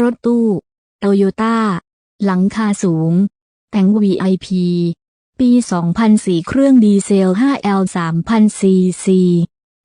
รถตู้โตโยต้า หลังคาสูง แต่ง VIP ปี 2004 เครื่องดีเซล 5L 3000 cc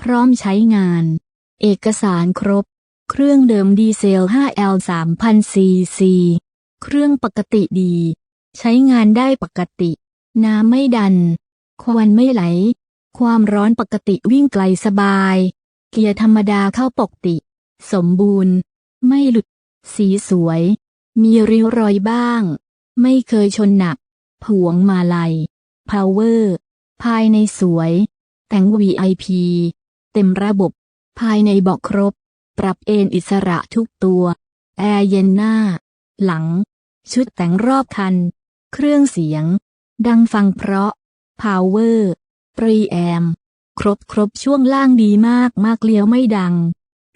พร้อมใช้งาน เอกสารครบ เครื่องเดิมดีเซล 5L 3000 cc เครื่องปกติดี ใช้งานได้ปกติ น้ำไม่ดัน ควันไม่ไหล ความร้อนปกติวิ่งไกลสบาย เกียร์ธรรมดาเข้าปกติ สมบูรณ์ ไม่หลุด สีสวย มีริ้วรอยบ้าง ไม่เคยชนหนัก ผวงมาลัย power ภายในสวย แต่ง VIP เต็มระบบ ภายในบาะครบ ปรับเอนอิสระทุกตัว แอร์เย็นหน้า หลัง ชุดแต่งรอบคัน เครื่องเสียง ดังฟังเพราะ power ปรีแอม ครบครบช่วงล่างดีมากมากเลี้ยวไม่ดัง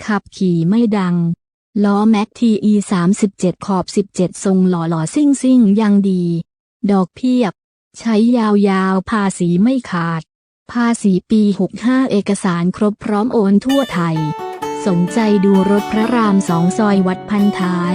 ขับขี่ไม่ดัง ล้อแม็กทีอี37ขอบ17ทรงหล่อหล่อซิ่งซิ่งยังดี ดอกเพียบ ใช้ยาวๆภาษีไม่ขาด ภาษีปี 65 เอกสารครบพร้อมโอนทั่วไทย สนใจดูรถพระรามสองซอยวัดพันท้าย